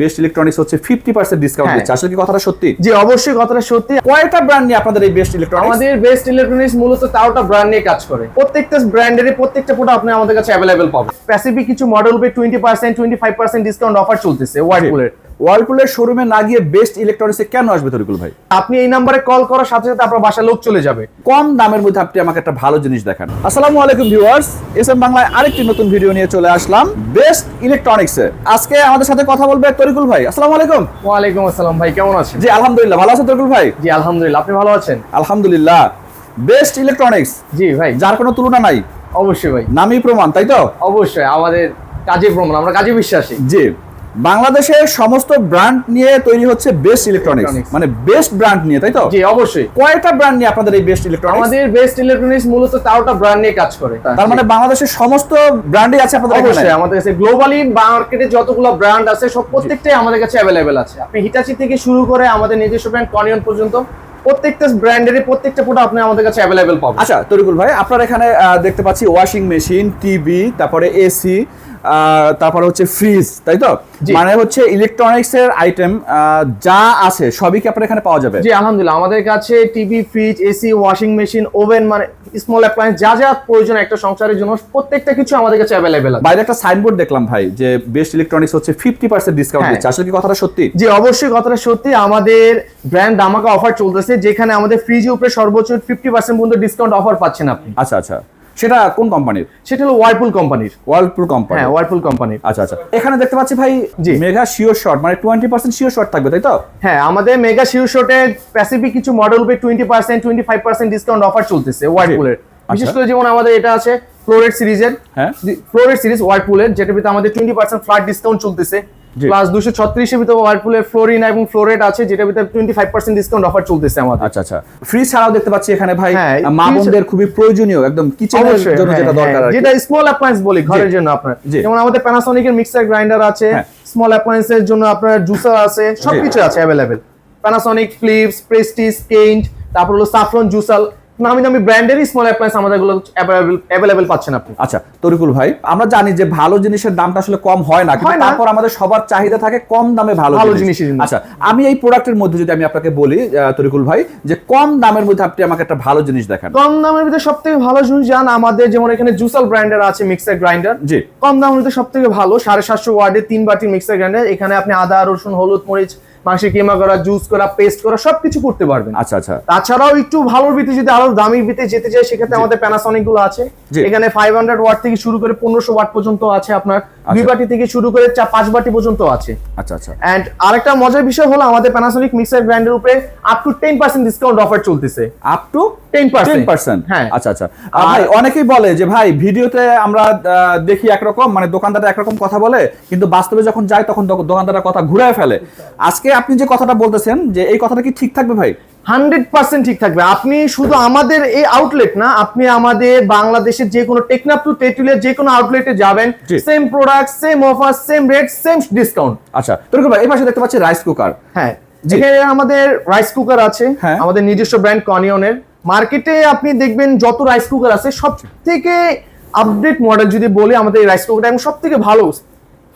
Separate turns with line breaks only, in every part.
Best electronics হচ্ছে fifty percent discount. দিচ্ছে। আসলে কি কথাটা সত্যি?
যে অবশ্যই কথাটা সত্যি।
কয়টা ব্র্যান্ড নিয়ে আপনাদের এই বেস্ট ইলেকট্রনিক্স
আমাদের বেস্ট ইলেকট্রনিক্স মূলত তাওটা ব্র্যান্ড নিয়ে কাজ করে। প্রত্যেকটা ব্র্যান্ডের প্রত্যেকটা প্রোডাক্ট আপনি আমাদের কাছে অ্যাভেলেবেল পাবেন স্পেসিফিক কিছু মডেল উপরে twenty percent twenty five percent discount offer চলতেছে ওয়ার্লপুলের
ওয়ার্লপুলের শোরুমে না গিয়ে বেস্ট ইলেকট্রনিক্সে কেন আসবে তরিকুল ভাই?
আপনি এই নাম্বারে কল করার সাথে সাথে আপনার বাসায় লোক চলে যাবে।
কম দামের মধ্যে আপনি আমাকে একটা ভালো জিনিস দেখান। আসসালামু আলাইকুম ভিউয়ার্স এস এম বাংলায় আরেকটি নতুন ভিডিও নিয়ে চলে আসলাম বেস্ট ইলেকট্রনিক্সে। আজকে আমাদের সাথে কথা বলবে তরিকুল ভাই। আসসালামু আলাইকুম।
ওয়ালাইকুম আসসালাম ভাই কেমন আছেন?
জি আলহামদুলিল্লাহ। ভালো আছেন তরিকুল ভাই?
জি আলহামদুলিল্লাহ। আপনি ভালো আছেন?
আলহামদুলিল্লাহ। Best electronics.
জি ভাই।
যার কোনো তুলনা নাই।
অবশ্যই ভাই।
নামই প্রমাণ তাই তো?
অবশ্যই আমাদের কাজে প্রমাণ আমরা কাজে বিশ্বাসী।
জি। বাংলাদেশের সমস্ত ব্র্যান্ড নিয়ে তৈরি হচ্ছে বেস্ট ইলেকট্রনিক্স মানে বেস্ট ব্র্যান্ড নিয়ে তাই তো?
জি অবশ্যই।
কয়টা ব্র্যান্ড নিয়ে আপনাদের এই বেস্ট ইলেকট্রনিক্স
আমাদের বেস্ট ইলেকট্রনিক্স মূলত তাওটা ব্র্যান্ড নিয়ে কাজ করে।
তার মানে বাংলাদেশের সমস্ত ব্র্যান্ডই আছে আপনাদের এখানে?
অবশ্যই আমাদের কাছে গ্লোবালি মার্কেটে যতগুলো ব্র্যান্ড আছে সব প্রত্যেকটাই আমাদের কাছে অ্যাভেলেবেল আছে। আপনি হিটাচি থেকে শুরু করে আমাদের নিজস্ব ব্র্যান্ড কনিয়ন পর্যন্ত প্রত্যেকটা ব্র্যান্ডেরই প্রত্যেকটা প্রোডাক্ট আপনি আমাদের কাছে অ্যাভেলেবেল পাবেন।
আচ্ছা তরিকুল ভাই আপনার এখানে দেখতে পাচ্ছি ওয়াশিং মেশিন টিভি তারপরে এসি তারপরে হচ্ছে ফ্রিজ তাই তো। মানে হচ্ছে ইলেকট্রনিক্স এর আইটেম যা আছে সবই কি আপনার এখানে পাওয়া যাবে?
জি আলহামদুলিল্লাহ। আমাদের কাছে TV fridge AC washing machine oven মানে স্মল অ্যাপ্লায়েন্স যা যা প্রয়োজন একটা সংসারের জন্য প্রত্যেকটা কিছু আমাদের কাছে অ্যাভেলেবেল আছে।
বাইরে একটা সাইনবোর্ড দেখলাম ভাই যে বেস্ট ইলেকট্রনিক্স হচ্ছে ফিফটি পার্সেন্ট ডিসকাউন্ট
হ্যাঁ।
দিচ্ছে। আসলে কি কথাটা সত্যি?
জি অবশ্যই কথাটা সত্যি। আমাদের ব্র্যান্ড দামাকা অফার চলতেছে যেখানে আমাদের ফ্রিজের উপরে সর্বোচ্চ ফিফটি পার্সেন্ট পর্যন্ত ডিসকাউন্ট অফার পাচ্ছেন আপনি।
আচ্ছা আচ্ছা। সেটা কোন কোম্পানির
সেটা হলো ওয়ার্লপুল কোম্পানির
ওয়ার্লপুল কোম্পানি
হ্যাঁ ওয়ার্লপুল কোম্পানির
আচ্ছা আচ্ছা। এখানে দেখতে পাচ্ছি ভাই
জি।
মেগা শিওর শর্ট মানে টোয়েন্টি পার্সেন্ট শিওর শর্ট থাকবে তাই তো?
হ্যাঁ আমাদের মেগা শিউ শটে প্যাসিফিক কিছু মডেল উপরে twenty percent twenty five percent discount offer চলতেছে ওয়ার্লপুলের বিশেষ করে যেমন আমাদের এটা আছে ফ্লোরেট সিরিজের
হ্যাঁ।
ফ্লোরেট সিরিজ ওয়ার্লপুলের যেটার ভিতরে আমাদের টোয়েন্টি পার্সেন্ট ফ্ল্যাট ডিসকাউন্ট চলতেছে। প্লাস দুশো ছত্রিশের ভিতরে ওয়ার্লপুলের ফ্লোরিন এবং ফ্লোরেট আছে যেটার ভিতরে twenty five percent discount offer চলতেছে আমাদের।
আচ্ছা আচ্ছা। ফ্রিজ ছাড়াও দেখতে পাচ্ছি এখানে ভাই
হ্যাঁ,
মা বোনদের খুবই প্রয়োজনীয় একদম কিচেনের জন্য
হ্যাঁ,
যেটা দরকার
হ্যাঁ,
আর কি।
যেটা স্মল অ্যাপ্লায়েন্স বলি ঘরের জন্য আপনার। যেমন আমাদের প্যানাসোনিকের মিক্সার গ্রাইন্ডার আছে
হ্যাঁ।
স্মল অ্যাপ্লায়েন্সের জন্য আপনার জুসার আছে সবকিছু আছে available Panasonic Philips Prestige Kent তারপর হলো সাফরন জুসাল নামি দামি ব্র্যান্ডেরই স্মল অ্যাপ্লায়েন্স আমাদেরগুলো অ্যাভেলেবেল পাচ্ছেন আপনি।
আচ্ছা তরিকুল ভাই আমরা জানি যে ভালো জিনিসের দামটা আসলে কম হয় না কিন্তু তারপর আমাদের সবার চাহিদা থাকে কম দামে ভালো
ভালো
জিনিস। আচ্ছা আমি এই প্রোডাক্টের মধ্যে যদি আমি আপনাকে বলি তরিকুল ভাই যে কম দামের মধ্যে আপনি আমাকে একটা ভালো জিনিস দেখান।
কম দামের মধ্যে সব থেকে ভালো জিনিস জান আমাদের যেমন এখানে জুসাল ব্র্যান্ডের আছে মিক্সার গ্রাইন্ডার
জি।
কম দামের মধ্যে সব থেকে ভালো সাড়ে সাতশো ওয়ার্ডে তিন বাটির মিক্সার গ্রাইন্ডার এখানে আপনি আদা রসুন হলুদ মরিচ মাংসের কিমা করা জুস করা পেস্ট করা সবকিছু করতে পারবেন।
আচ্ছা আচ্ছা।
তাছাড়াও একটু ভালোর ভিতরে যদি আরও দামির ভিতরে যেতে চাই সেক্ষেত্রে আমাদের প্যানাসনিকগুলো আছে। এখানে ফাইভ হান্ড্রেড ওয়াট থেকে শুরু করে পনেরোশো ওয়াট পর্যন্ত আছে আপনার। দুই
আচ্ছা।
বাটি থেকে শুরু করে চা পাঁচ বাটি পর্যন্ত আছে।
আচ্ছা আচ্ছা।
এন্ড আরেকটা মজার বিষয় হলো আমাদের প্যানাসনিক মিক্সার গ্রাইন্ডার উপরে up to ten percent discount offer চলতেছে।
আপ টু
টেন পার্সেন্ট হ্যাঁ।
আচ্ছা আচ্ছা। আর ভাই অনেকেই বলে যে ভাই ভিডিওতে আমরা দেখি একরকম মানে দোকানদার একরকম কথা বলে কিন্তু বাস্তবে যখন যায় তখন দোক- দোকানদারের কথা ঘুরায় ফেলে। আজকে আপনি যে কথাটা বলতেছেন যে এই কথাটা কি ঠিক থাকবে ভাই?
হান্ড্রেড পার্সেন্ট ঠিক থাকবে। আপনি শুধু আমাদের এই আউটলেট না আপনি আমাদের বাংলাদেশের যে কোনো টেকনাপ টু টেটুলের যে কোনো আউটলেটে যাবেন। Same product same offer same rate same discount
আচ্ছা তরিকুল ভাই এই পাশে দেখতে পাচ্ছি রাইস কুকার
হ্যাঁ। যেখানে আমাদের রাইস কুকার আছে
হ্যাঁ।
আমাদের নিজস্ব ব্র্যান্ড কনিয়নের মার্কেটে আপনি দেখবেন যত রাইস কুকার আছে সব থেকে আপডেট মডেল যদি বলি আমাদের রাইস কুকারটা এবং সব থেকে ভালো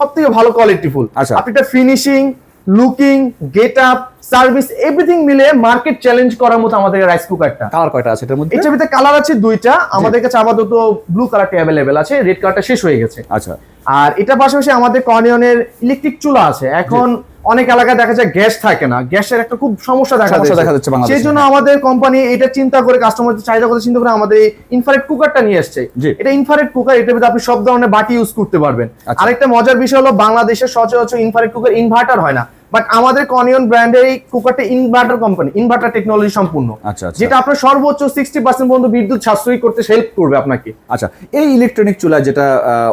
সব থেকে ভালো কোয়ালিটিফুল
আচ্ছা।
আপনি এটা finishing looking get up service everything মিলে মার্কেট চ্যালেঞ্জ করার মতো আমাদের রাইস কুকারটা
কালার কয়টা আছে এটার মধ্যে?
এটার ভিতরে কালার আছে দুইটা। আমাদের কাছে আপাতত ব্লু কালারটা অ্যাভেলেবেল আছে রেড কালারটা শেষ হয়ে গেছে।
আচ্ছা।
আর এটা পাশাপাশি আমাদের কর্নিয়নের ইলেকট্রিক চুলা আছে। এখন অনেক এলাকায় দেখা যায় গ্যাস থাকে না গ্যাসের একটা খুব সমস্যা দেখা
দেখা যাচ্ছে
সেই জন্য। আমাদের কোম্পানি এটা চিন্তা করে কাস্টমারদের চাহিদা করে চিন্তা করে আমাদের ইনফারেট কুকারটা নিয়ে এসছে। এটা ইনফারেট কুকার এটার ভিতরে আপনি সব ধরনের বাটি ইউজ করতে পারবেন
আচ্ছা।
আরেকটা মজার বিষয় হলো বাংলাদেশের সচরাচর ইনফারেট কুকার ইনভার্টার হয় না বাট আমাদের কনিয়ন ব্র্যান্ডের এই কুকারটা ইনভার্টার কোম্পানি ইনভার্টার টেকনোলজি সম্পূর্ণ।
আচ্ছা আচ্ছা।
যেটা আপনার সর্বোচ্চ সিক্সটি পার্সেন্ট পর্যন্ত বিদ্যুৎ সাশ্রয়ী করতে হেল্প করবে আপনাকে।
আচ্ছা এই ইলেকট্রনিক চুলা যেটা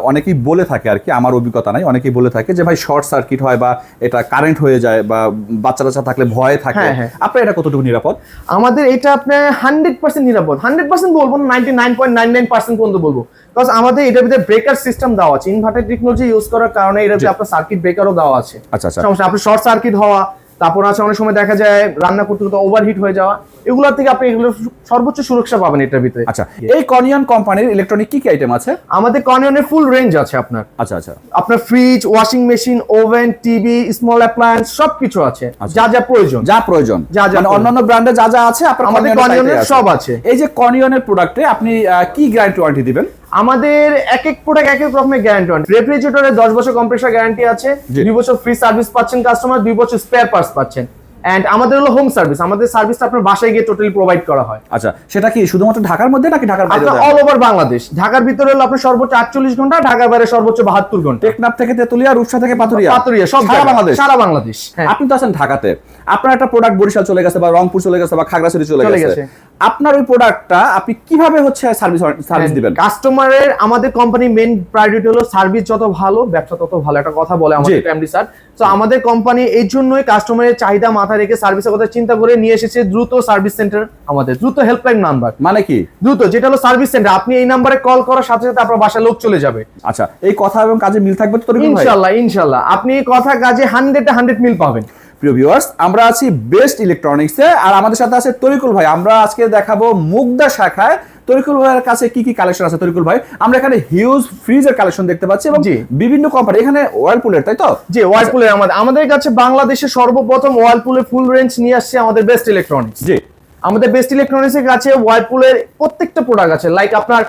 অনেকেই বলে থাকে আর কি আমার অভিজ্ঞতা নাই অনেকেই বলে থাকে যে ভাই শর্ট সার্কিট হয় বা এটা কারেন্ট হয়ে যায় বা বাচ্চা বাচ্চা থাকলে ভয়ে থাকে।
হ্যাঁ, হ্যাঁ।
আপনার এটা কতটুকু নিরাপদ?
আমাদের এটা আপনার হান্ড্রেড পার্সেন্ট নিরাপদ। হান্ড্রেড পার্সেন্ট বলব না ninety nine point nine nine percent পর্যন্ত বলব। বিকজ আমাদের এটার ভিতরে ব্রেকার সিস্টেম দেওয়া আছে। ইনভার্টার টেকনোলজি ইউজ করার কারণে এটার ভিতরে আপনার সার্কিট ব্রেকারও দেওয়া আছে।
আচ্ছা আচ্ছা।
আপনার শর্ট সার্কিট হওয়া তারপর আছে অনেক সময় দেখা যায় রান্না করতে করতে ওভারহিট হয়ে যাওয়া এগুলোর থেকে আপনি এগুলো সর্বোচ্চ সুরক্ষা পাবেন এটার ভিতরে।
আচ্ছা এই কনিয়ন কোম্পানির ইলেকট্রনিক কি কি আইটেম আছে?
আমাদের কনিয়নের ফুল রেঞ্জ আছে আপনার।
আচ্ছা আচ্ছা।
আপনার fridge washing machine oven TV small appliance সবকিছু আছে।
আচ্ছা।
যা যা প্রয়োজন।
যা প্রয়োজন।
যা যা
মানে অন্যান্য ব্র্যান্ডে যা যা আছে আপনার
আমাদের এর সব আছে।
এই যে কনিয়নের প্রোডাক্টে আপনি কি গ্যারান্টি ওয়ারেন্টি দিবেন?
আমাদের এক এক প্রোডাক্ট এক এক রকমের গ্যারান্টি হয় রেফ্রিজারেটরে দশ বছর কম্প্রেসার গ্যারান্টি আছে। দুই বছর ফ্রি সার্ভিস পাচ্ছেন কাস্টমার দুই বছর স্পেয়ার পার্টস পাচ্ছেন এন্ড আমাদের হলো হোম সার্ভিস আমাদের সার্ভিসটা আপনার বাসায় গিয়ে টোটালি প্রোভাইড করা হয়।
আচ্ছা সেটা কি শুধুমাত্র ঢাকার মধ্যে নাকি ঢাকার বাইরে
অল ওভার বাংলাদেশ ঢাকার ভিতরে হলো আপনার সর্বোচ্চ আটচল্লিশ ঘণ্টা ঢাকার বাইরে সর্বোচ্চ বাহাত্তর ঘণ্টা।
টেকনাফ থেকে তেতুলিয়া রূপসা থেকে পাতুরিয়া
পাতুরিয়া সব
সারা বাংলাদেশ?
সারা বাংলাদেশ হ্যাঁ।
আপনি তো আছেন ঢাকাতে। আপনার একটা প্রোডাক্ট বরিশাল চলে গেছে বা রংপুর চলে গেছে বা খাগড়াছড়ি চলে গেছে। আপনার ওই প্রোডাক্টটা আপনি কীভাবে হচ্ছে সার্ভিস সার্ভিস দিবেন?
কাস্টমারের আমাদের কোম্পানির মেন প্রায়োরিটি হলো সার্ভিস যত ভালো ব্যবসা তত ভালো। একটা কথা বলে আমাদের। এমডি স্যার তো আমাদের কোম্পানি এই জন্যই কাস্টমারের চাহিদা মাথায় রেখে সার্ভিসের কথা চিন্তা করে নিয়ে এসেছে দ্রুত সার্ভিস সেন্টার আমাদের। দ্রুত হেল্পলাইন নাম্বার
মানে কি?
দ্রুত যেটা হলো সার্ভিস সেন্টার আপনি এই নাম্বারে কল করার সাথে সাথে আপনার বাসায় লোক চলে যাবে।
আচ্ছা এই কথা এবং কাজে মিল থাকবে তো
ইনশাল্লাহ ইনশাল্লাহ। আপনি কথা কাজে হান্ড্রেড হান্ড্রেড মিল পাবেন।
প্রিয় ভিউয়ার্স আমরা আছি বেস্ট ইলেকট্রনিক্সে আর আমাদের সাথে আছে তরিকুল ভাই। আমরা আজকে দেখাবো মুগদা শাখায় তরিকুল ভাইয়ের কাছে কি কি কালেকশন আছে তরিকুল ভাই? আমরা এখানে হিউজ ফ্রিজের কালেকশন দেখতে পাচ্ছি এবং
জি।
বিভিন্ন কোম্পানি এখানে ওয়ার্লপুলের তাই তো?
যে ওয়ার্লপুলের আমাদের আমাদের কাছে বাংলাদেশে সর্বপ্রথম ওয়ার্লপুলের ফুল রেঞ্জ নিয়ে আসছে আমাদের বেস্ট ইলেকট্রনিক্স
জি।
আমাদের বেস্ট ইলেকট্রনিক্স এর কাছে ওয়ার্লপুলের প্রত্যেকটা প্রোডাক্ট আছে লাইক আপনার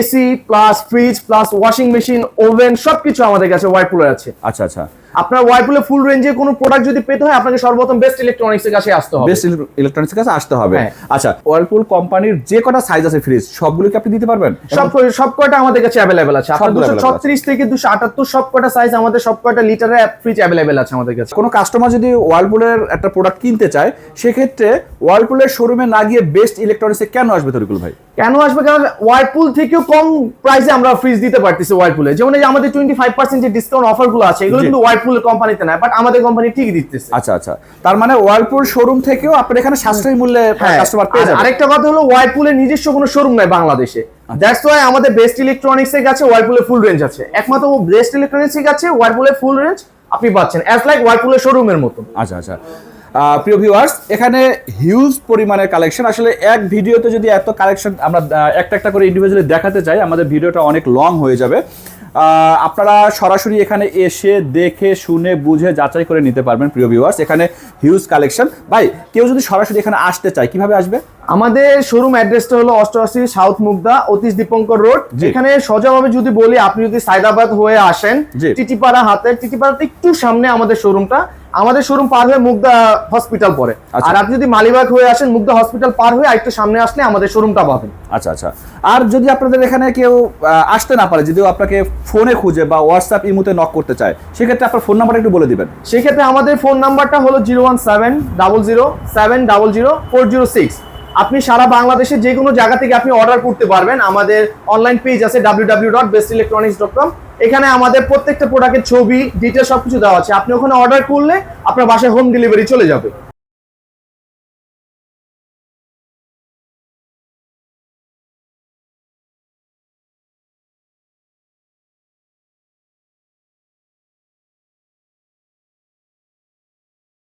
AC plus fridge plus washing machine oven সবকিছু আমাদের কাছে ওয়ার্লপুলের আছে।
আচ্ছা আচ্ছা।
আপনার ওয়ার্লপুলের ফুল রেঞ্জে কোনো প্রোডাক্ট যদি পেতে হয় আপনাকে সর্বপ্রথম বেস্ট ইলেকট্রনিক্স এর কাছে আসতে হবে।
বেস্ট ইলেকট্রনিক্স এর কাছে আসতে হবে।
হ্যাঁ।
আচ্ছা ওয়ার্লপুল কোম্পানির যে কটা সাইজ আছে ফ্রিজ সবগুলো কি আপনি দিতে পারবেন?
সব সব কয়টা আমাদের কাছে অ্যাভেলেবেল আছে? আপনার
সবগুলো
দুশো
available আছে।
ছত্রিশ থেকে দুশো আটাত্তর সব কয়টা সাইজ আমাদের সব কয়টা লিটারের ফ্রিজ অ্যাভেলেবেল আছে আমাদের কাছে?
কোনো কাস্টমার যদি ওয়ার্লপুলের একটা প্রোডাক্ট কিনতে চায় সেক্ষেত্রে ওয়ার্লপুলের শোরুমে না গিয়ে বেস্ট ইলেকট্রনিক্স ইলেকট্রনিক্সে কেন আসবে তরিকুল ভাই?
কেন আসবে? কারণ ওয়ার্লপুল থেকেও কম প্রাইসে আমরা ফ্রিজ দিতে পারতেছি ওয়ার্লপুলে যেমন এই আমাদের টোয়েন্টি ফাইভ পার্সেন্ট যে ডিসকাউন্ট অফারগুলো আছে এগুলো কিন্তু ওয়ার্লপুলের কোম্পানিতে না বাট আমাদের কোম্পানি ঠিকই দিতেছে।
আচ্ছা আচ্ছা। তার মানে ওয়ার্লপুল শোরুম থেকেও আপনার এখানে সাশ্রয়ী মূল্যে
হ্যাঁ
কাস্টমার পেয়ে
আর
যাবে
আরেকটা কথা হলো ওয়ার্লপুলের নিজস্ব কোনো শোরুম নাই বাংলাদেশে। দ্যাটস ওয়াই আমাদের বেস্ট ইলেকট্রনিক্স এর কাছে ওয়ার্লপুলের ফুল রেঞ্জ আছে। একমাত্র বেস্ট ইলেকট্রনিক্স এর কাছে ওয়ার্লপুলের ফুল রেঞ্জ আপনি পাচ্ছেন অ্যাজ লাইক ওয়ার্লপুলের শোরুমের মতো
আচ্ছা আচ্ছা। প্রিয় ভিউয়ার্স এখানে হিউজ পরিমাণের কালেকশন আসলে এক ভিডিওতে যদি এত কালেকশন আমরা একটা একটা করে ইন্ডিভিজুয়ালি দেখাতে চাই আমাদের ভিডিওটা অনেক লং হয়ে যাবে। আপনারা সরাসরি এখানে এসে দেখে শুনে বুঝে যাচাই করে নিতে পারবেন প্রিয় ভিউয়ার্স এখানে হিউজ কালেকশন ভাই কেউ যদি সরাসরি এখানে আসতে চায় কীভাবে আসবে?
আমাদের শোরুম অ্যাড্রেসটা হলো অষ্টআশি সাউথ মুগদা অতীশ দীপঙ্কর রোড। এখানে সোজাভাবে যদি বলি আপনি যদি সাইদাবাদ হয়ে আসেন। টিটিপাড়া হাতের টিটিপাড়াতে একটু সামনে আমাদের শোরুমটা আমাদের শোরুম পার হয়ে মুগদা হসপিটাল পরে
আচ্ছা।
আর আপনি যদি মালিবাগ হয়ে আসেন মুগদা হসপিটাল পার হয়ে আরেকটু সামনে আসলে আমাদের শোরুমটা পাবেন।
আচ্ছা আচ্ছা। আর যদি আপনাদের এখানে কেউ আসতে না পারে যদিও আপনাকে ফোনে খুঁজে বা হোয়াটসঅ্যাপ ইমুতে নক করতে চায় সেক্ষেত্রে আপনার ফোন নাম্বারটা একটু বলে দিবেন।
সেক্ষেত্রে আমাদের ফোন নাম্বারটা হলো zero one seven double zero seven double zero four zero six আপনি সারা বাংলাদেশে যে কোনো জায়গা থেকে আপনি অর্ডার করতে পারবেন। আমাদের অনলাইন পেজ আছে W W dot best electronics dot com এখানে আমাদের প্রত্যেকটা প্রোডাক্টের ছবি ডিটেল সবকিছু দেওয়া আছে। আপনি ওখানে অর্ডার করলে আপনার বাসায় হোম ডেলিভারি চলে যাবে।